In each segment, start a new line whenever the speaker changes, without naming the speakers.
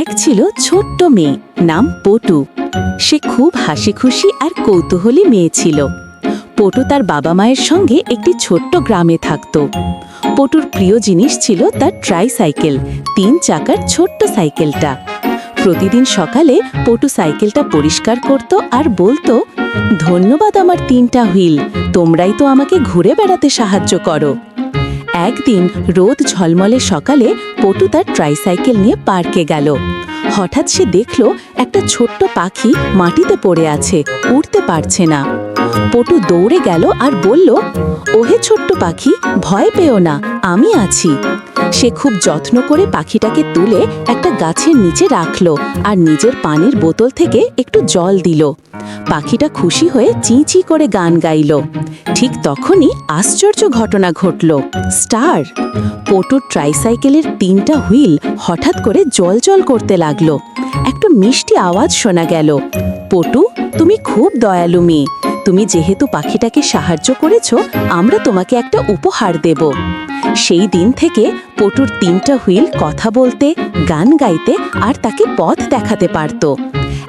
এক ছিল ছোট্ট মেয়ে, নাম পটু। সে খুব হাসি খুশি আর কৌতূহলী মেয়ে ছিল। পটু তার বাবা মায়ের সঙ্গে একটি ছোট্ট গ্রামে থাকত। পটুর প্রিয় জিনিস ছিল তার ট্রাইসাইকেল তিন চাকার ছোট্ট সাইকেলটা। প্রতিদিন সকালে পটু সাইকেলটা পরিষ্কার করত আর বলতো, ধন্যবাদ আমার তিনটা হুইল, তোমরাই তো আমাকে ঘুরে বেড়াতে সাহায্য করো। একদিন রোদ ঝলমলে সকালে পটু তার ট্রাইসাইকেল নিয়ে পার্কে গেল। হঠাৎ সে দেখল একটা ছোট্ট পাখি মাটিতে পড়ে আছে, উড়তে পারছে না। পটু দৌড়ে গেল আর বলল, ওহে ছোট্ট পাখি, ভয় পেও না, আমি আছি। সে খুব যত্ন করে পাখিটাকে তুলে একটা গাছের নিচে রাখল আর নিজের পানির বোতল থেকে একটু জল দিল। পাখিটা খুশি হয়ে চি চি করে গান গাইল। ঠিক তখনই আশ্চর্য ঘটনা ঘটল। স্টার! পটুর ট্রাইসাইকেলের তিনটা হুইল হঠাৎ করে জল জল করতে লাগল। একটু মিষ্টি আওয়াজ শোনা গেল। পটু, তুমি খুব দয়ালু মেয়ে। তুমি যেহেতু পাখিটাকে সাহায্য করেছ, আমরা তোমাকে একটা উপহার দেব। সেই দিন থেকে পটুর তিনটা হুইল কথা বলতে, গান গাইতে আর তাকে পথ দেখাতে পারত।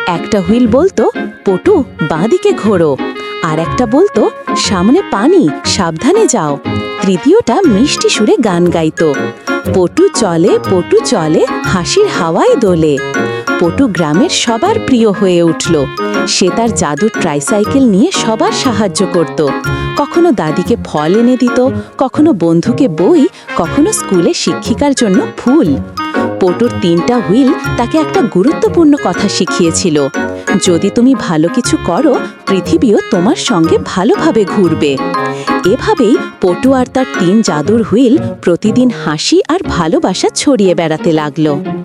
একটা হুইল বলতো, পটু, বাঁদিকে ঘোরো। আর একটা বলতো, সামনে পানি, সাবধানে যাও। তৃতীয়টা মিষ্টি সুরে গান গাইতো। পটু চলে পটু চলে, হাসির হাওয়ায় দোলে। পটু গ্রামের সবার প্রিয় হয়ে উঠল। সে তার জাদুর ট্রাইসাইকেল নিয়ে সবার সাহায্য করত। কখনো দাদিকে ফল এনে দিত, কখনো বন্ধুকে বই, কখনো স্কুলে শিক্ষিকার জন্য ফুল। পটুর তিনটা হুইল তাকে একটা গুরুত্বপূর্ণ কথা শিখিয়েছিল। যদি তুমি ভালো কিছু করো, পৃথিবীও তোমার সঙ্গে ভালোভাবে ঘুরবে। এভাবেই পটু আর তার তিন জাদুর হুইল প্রতিদিন হাসি আর ভালোবাসা ছড়িয়ে বেড়াতে লাগল।